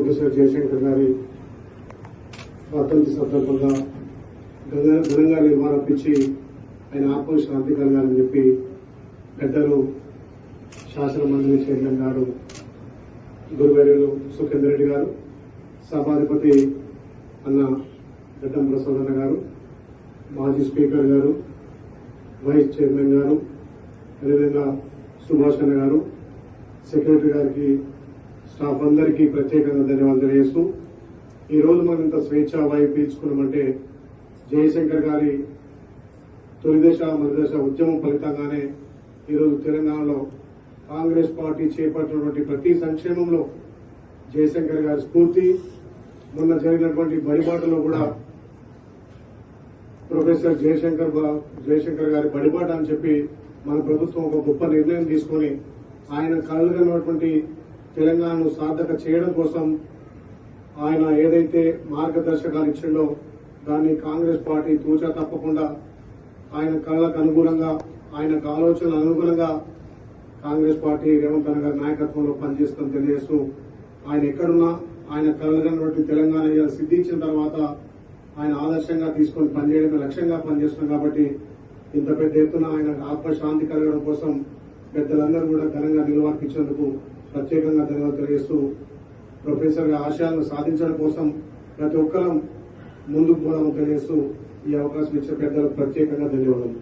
Professor Jayashankar గారి స్వాతంత్ర సందర్భంగా ఘనంగా నిర్మాణించి ఆయన ఆత్మశాంతి కలగాలని చెప్పి పెద్దలు శాసన మండలి చైర్మన్ గారు గురువేరులు సుఖేందర్ రెడ్డి గారు సభాధిపతి అన్న గడ్డం ప్రసన్న గారు మాజీ స్పీకర్ గారు వైస్ చైర్మన్ గారు అదేవిధంగా సుభాష్ అన్న గారు సెక్రటరీ గారికి స్టాఫ్ అందరికీ ప్రత్యేకంగా ధన్యవాదాలు తెలియజేస్తూ ఈ రోజు మనం ఇంత స్వేచ్ఛ వాయు పీల్చుకున్నామంటే జయశంకర్ గారి తొలిదశ మరుదశ ఉద్యమం ఫలితంగానే ఈరోజు తెలంగాణలో కాంగ్రెస్ పార్టీ చేపట్టినటువంటి ప్రతి సంక్షేమంలో జయశంకర్ గారి స్ఫూర్తి మొన్న జరిగినటువంటి బడిబాటలో కూడా ప్రొఫెసర్ జయశంకర్ జయశంకర్ గారి బడిబాట అని చెప్పి మన ప్రభుత్వం ఒక గొప్ప నిర్ణయం తీసుకొని ఆయన కలగనటువంటి తెలంగాణను సార్థక చేయడం కోసం ఆయన ఏదైతే మార్గదర్శకాలు ఇచ్చిండో దాన్ని కాంగ్రెస్ పార్టీ తూచా తప్పకుండా ఆయన కళ్ళకు అనుగుణంగా ఆయనకు ఆలోచనలు అనుగుణంగా కాంగ్రెస్ పార్టీ రేవంత్ అన్న గారి నాయకత్వంలో పనిచేస్తాం తెలియజేస్తూ ఆయన ఎక్కడున్నా ఆయన కలగనటువంటి తెలంగాణ సిద్ధి సిద్ధించిన తర్వాత ఆయన ఆదర్శంగా తీసుకొని పనిచేయడమే లక్ష్యంగా పనిచేస్తున్నాం కాబట్టి ఇంత పెద్ద ఎత్తున ఆయన ఆత్మశాంతి కలగడం కోసం పెద్దలందరూ కూడా ఘనంగా నిలవర్పించేందుకు ప్రత్యేకంగా ధన్యవాదాలు తెలియజేస్తూ ప్రొఫెసర్ ఆశయాలను సాధించడం కోసం ప్రతి ఒక్కరం ముందుకు పోదాము తెలియజేస్తూ ఈ అవకాశం ఇచ్చిన పెద్దలకు ప్రత్యేకంగా ధన్యవాదాలు.